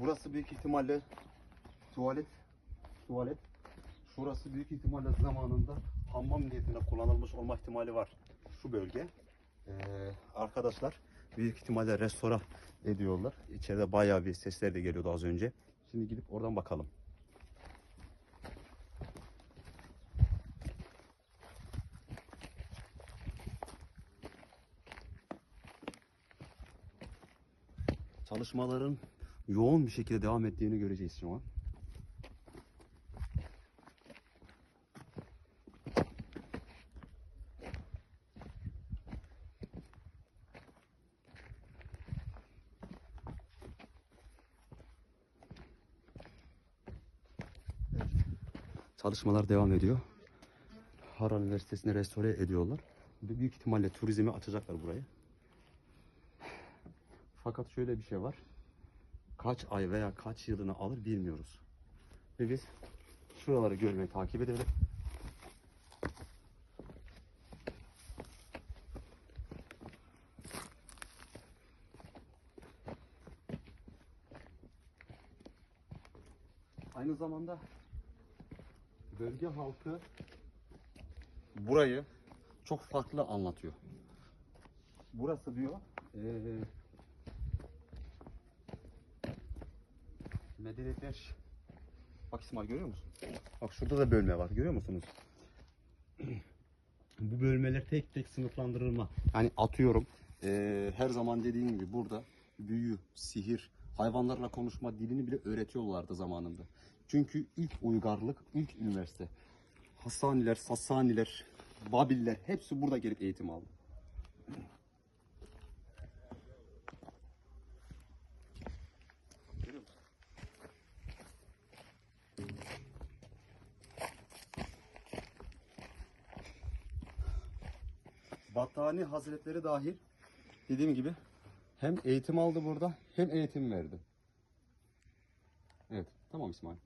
Burası büyük ihtimalle tuvalet. Tuvalet. Şurası büyük ihtimalle zamanında hamam niyetine kullanılmış olma ihtimali var. Şu bölge. Ee, arkadaşlar büyük ihtimalle restoran ediyorlar. İçeride bayağı bir sesler de geliyordu az önce. Şimdi gidip oradan bakalım. Çalışmaların yoğun bir şekilde devam ettiğini göreceğiz şu an. Çalışmalar devam ediyor. Harran Üniversitesi'ni restore ediyorlar. Büyük ihtimalle turizmi açacaklar burayı. Fakat şöyle bir şey var. Kaç ay veya kaç yılını alır bilmiyoruz. Ve biz şuraları görmeyi takip edelim. Aynı zamanda bölge halkı burayı çok farklı anlatıyor. Burası diyor medeniyetler Bak İsmail görüyor musun? Bak şurada da bölme var görüyor musunuz? Bu bölmeler tek tek sınıflandırılma. Yani atıyorum eee, her zaman dediğim gibi burada büyü, sihir, hayvanlarla konuşma dilini bile öğretiyorlardı zamanında. Çünkü ilk uygarlık, ilk üniversite. Hasaniler, Sasaniler, Babiller hepsi burada gelip eğitim aldı. Battani Hazretleri dahil dediğim gibi hem eğitim aldı burada hem eğitim verdi. Evet tamam İsmail.